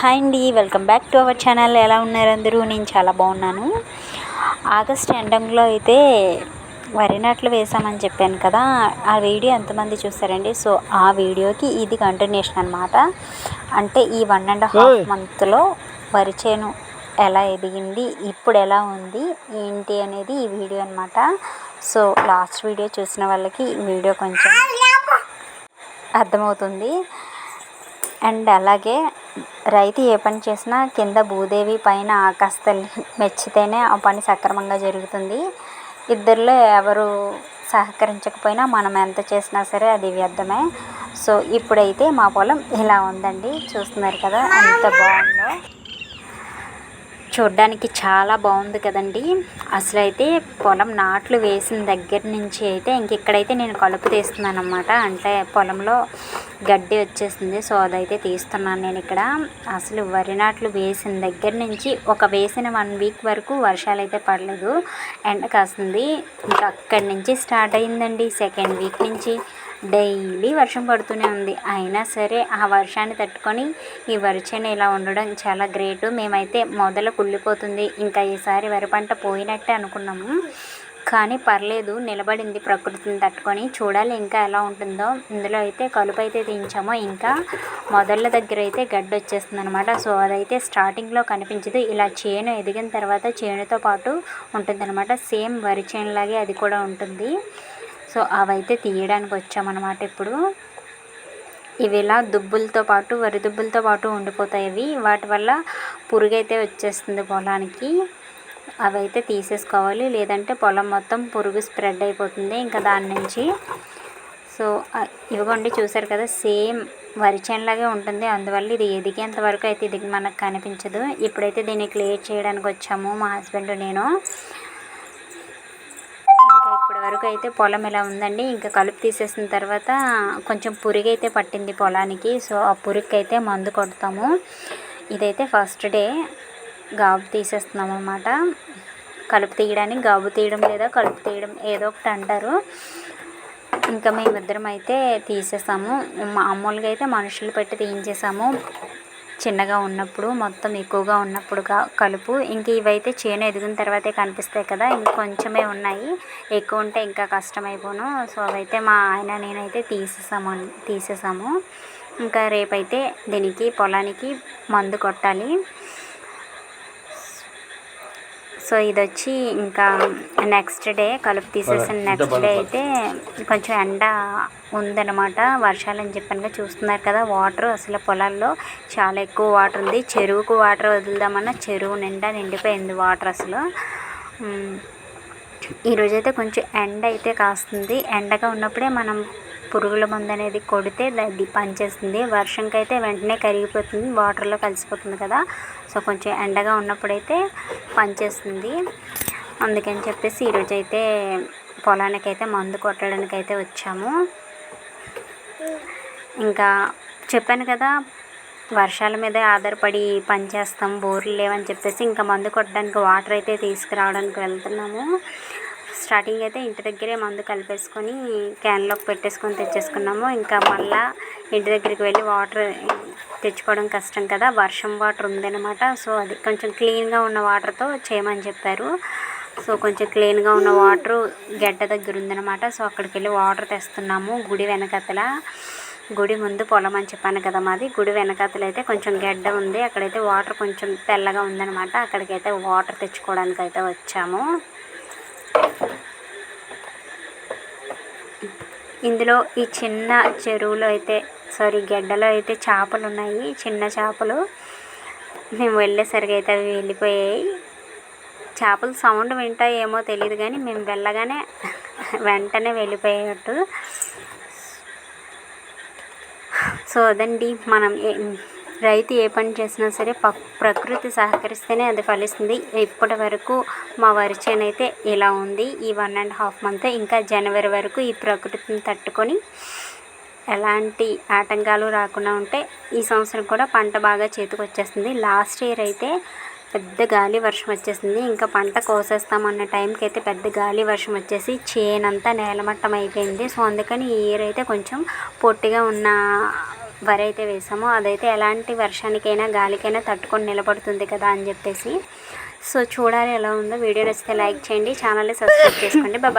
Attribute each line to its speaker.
Speaker 1: Hi అండి welcome back to our channel ఎలా ఉన్నారు అందరూ? నేను చాలా బాగున్నాను. ఆగస్ట్ ఎండింగ్లో అయితే వరి నాట్లు వేసామని చెప్పాను కదా. ఆ వీడియో ఎంతమంది చూస్తారండి సో ఆ వీడియోకి ఇది కంటిన్యూషన్ అనమాట అంటే ఈ వన్ అండ్ హాఫ్ మంత్లో వరి చేను ఎలా ఎదిగింది? ఇప్పుడు ఎలా ఉంది? ఏంటి అనేది ఈ వీడియో అనమాట సో లాస్ట్ వీడియో చూసిన వాళ్ళకి ఈ వీడియో కొంచెం అర్థమవుతుంది. అండ్ అలాగే రైతు ఏ పని చేసినా కింద భూదేవి పైన ఆకాశతల్లి మెచ్చితేనే ఆ పని సక్రమంగా జరుగుతుంది. ఇద్దరిలో ఎవరు సహకరించకపోయినా మనం ఎంత చేసినా సరే అది వ్యర్థమే. సో ఇప్పుడైతే మా పొలం ఇలా ఉందండి. చూస్తున్నారు కదా ఎంత బాగుందో. చూడ్డానికి చాలా బాగుంది కదండి. అసలు అయితే పొలం నాట్లు వేసిన దగ్గర నుంచి అయితే ఇంక ఇక్కడైతే నేను కలుపు తీస్తున్నాను అనమాట అంటే పొలంలో గడ్డి వచ్చేసింది. సో అదైతే తీస్తున్నాను నేను ఇక్కడ. అసలు వరి నాట్లు వేసిన దగ్గర నుంచి ఒక వేసిన వన్ వీక్ వరకు వర్షాలు అయితే పడలేదు. ఎండ కాస్తుంది ఇంకా అక్కడి నుంచి స్టార్ట్ అయిందండి. సెకండ్ వీక్ నుంచి డైలీ వర్షం పడుతూనే ఉంది. అయినా సరే ఆ వర్షాన్ని తట్టుకొని ఈ వరి చేను ఇలా ఉండడం చాలా గ్రేట్. మేమైతే మొదలు కుళ్ళిపోతుంది. ఇంకా ఈసారి వరి పంట పోయినట్టే అనుకున్నాము. కానీ పర్లేదు నిలబడింది ప్రకృతిని తట్టుకొని. చూడాలి ఇంకా ఎలా ఉంటుందో. ఇందులో అయితే కలుపు అయితే తీయించామో. ఇంకా మొదళ్ళ దగ్గర అయితే గడ్డి వచ్చేస్తుంది అనమాట సో అదైతే స్టార్టింగ్లో కనిపించదు. ఇలా చేను ఎదిగిన తర్వాత చేనుతో పాటు ఉంటుందన్నమాట. సేమ్ వరి చేనులాగే అది కూడా ఉంటుంది. సో అవైతే తీయడానికి వచ్చామన్నమాట ఇప్పుడు. ఇవి ఇలా దుబ్బులతో పాటు వరి దుబ్బులతో పాటు ఉండిపోతాయి అవి. వాటి వల్ల పురుగు అయితే వచ్చేస్తుంది పొలానికి. అవి అయితే తీసేసుకోవాలి. లేదంటే పొలం మొత్తం పురుగు స్ప్రెడ్ అయిపోతుంది ఇంకా దాని నుంచి. సో ఇవ్వండి చూసారు కదా సేమ్ వరి చేనులాగే ఉంటుంది. అందువల్ల ఇది ఎదిగేంత వరకు అయితే ఇది మనకు కనిపించదు. ఇప్పుడైతే దీన్ని క్లియర్ చేయడానికి వచ్చాము మా హస్బెండ్ నేను. ఇంకా ఇప్పటి వరకు అయితే పొలం ఇలా ఉందండి. ఇంకా కలుపు తీసేసిన తర్వాత కొంచెం పురుగు అయితే పట్టింది పొలానికి. సో ఆ పురుగుకి అయితే మందు కొడతాము. ఇదైతే ఫస్ట్ డే గాబు తీసేస్తున్నాం అన్నమాట. కలుపు తీయడానికి గాబు తీయడం లేదా కలుపు తీయడం ఏదో ఒకటి అంటారు. ఇంకా మేమిద్దరం అయితే తీసేసాము. మామూలుగా అయితే మనుషులు పెట్టి తీయించేసాము. చిన్నగా ఉన్నప్పుడు మొత్తం ఎక్కువగా ఉన్నప్పుడు కలుపు. ఇంక ఇవైతే చేను ఎదిగిన తర్వాతే కనిపిస్తాయి కదా ఇంకొంచమే ఉన్నాయి. ఎక్కువ ఉంటే ఇంకా కష్టమైపోను. సో అవైతే మా ఆయన నేనైతే తీసేసాము తీసేసాము. ఇంకా రేపైతే దీనికి పొలానికి మందు కొట్టాలి. సో ఇది వచ్చి ఇంకా నెక్స్ట్ డే కలుపు తీసేసిన నెక్స్ట్ డే అయితే కొంచెం ఎండ ఉందన్నమాట. వర్షాలు అని చెప్పానుగా చూస్తున్నారు కదా వాటర్ అసలు పొలాల్లో చాలా ఎక్కువ వాటర్ ఉంది. చెరువుకు వాటర్ వదులుదామన్నా చెరువు నిండా నిండిపోయింది వాటర్ అసలు. ఈరోజైతే కొంచెం ఎండ అయితే కాస్తుంది. ఎండగా ఉన్నప్పుడే మనం పురుగుల మందు అనేది కొడితే అది పనిచేస్తుంది. వర్షంకైతే వెంటనే కరిగిపోతుంది. వాటర్లో కలిసిపోతుంది కదా. సో కొంచెం ఎండగా ఉన్నప్పుడైతే పనిచేస్తుంది. అందుకని చెప్పేసి ఈరోజు అయితే పొలానికైతే మందు కొట్టడానికి అయితే వచ్చాము. ఇంకా చెప్పాను కదా వర్షాల మీదే ఆధారపడి పనిచేస్తాం. బోర్లు లేవని చెప్పేసి ఇంకా మందు కొట్టడానికి వాటర్ అయితే తీసుకురావడానికి వెళ్తున్నాము. స్టార్టింగ్ అయితే ఇంటి దగ్గరే మందు కలిపేసుకొని క్యాన్లోకి పెట్టేసుకొని తెచ్చేసుకున్నాము. ఇంకా మళ్ళీ ఇంటి దగ్గరికి వెళ్ళి వాటర్ తెచ్చుకోవడం కష్టం కదా వర్షం వాటర్ ఉందన్నమాట. సో అది కొంచెం క్లీన్గా ఉన్న వాటర్తో చేయమని చెప్పారు. సో కొంచెం క్లీన్గా ఉన్న వాటర్ గడ్డ దగ్గర ఉందన్నమాట. సో అక్కడికి వెళ్ళి వాటర్ తెస్తున్నాము గుడి వెనకతల. గుడి ముందు పొలం అని చెప్పాను కదా మాది. గుడి వెనకాతలు అయితే కొంచెం గడ్డ ఉంది. అక్కడైతే వాటర్ కొంచెం తెల్లగా ఉందన్నమాట. అక్కడికైతే వాటర్ తెచ్చుకోవడానికి అయితే వచ్చాము. ఇందులో ఈ చిన్న చెరువులో అయితే సారీ గడ్డలో అయితే చేపలు ఉన్నాయి చిన్న చేపలు మేము వెళ్ళేసరికి అయితే అవి వెళ్ళిపోయాయి. చేపలు సౌండ్ వింటాయేమో తెలియదు కానీ మేము వెళ్ళగానే వెంటనే వెళ్ళిపోయేటట్టు. సో అదండి మనం రైతు ఏ పని చేసినా సరే ప ప్రకృతి సహకరిస్తేనే అది ఫలిస్తుంది. ఇప్పటి వరకు మా వరి చేను అయితే ఇలా ఉంది. ఈ వన్ అండ్ హాఫ్ మంత్ ఇంకా జనవరి వరకు ఈ ప్రకృతిని తట్టుకొని ఎలాంటి ఆటంకాలు రాకుండా ఉంటే ఈ సంవత్సరం కూడా పంట బాగా చేతికి వచ్చేస్తుంది. లాస్ట్ ఇయర్ అయితే పెద్ద గాలి వర్షం వచ్చేసింది. ఇంకా పంట కోసేస్తామన్న టైంకి అయితే పెద్ద గాలి వర్షం వచ్చేసి చేనంతా నేలమట్టం అయిపోయింది. సో అందుకని ఈ ఇయర్ అయితే కొంచెం పొట్టిగా ఉన్న వరి అయితే వేసామో అదైతే ఎలాంటి వర్షానికైనా గాలికైనా తట్టుకొని నిలబడుతుంది కదా అని చెప్పేసి. సో చూడాలి ఎలా ఉందో. వీడియో నచ్చితే లైక్ చేయండి ఛానల్ని సబ్స్క్రైబ్ చేసుకోండి. బాయ్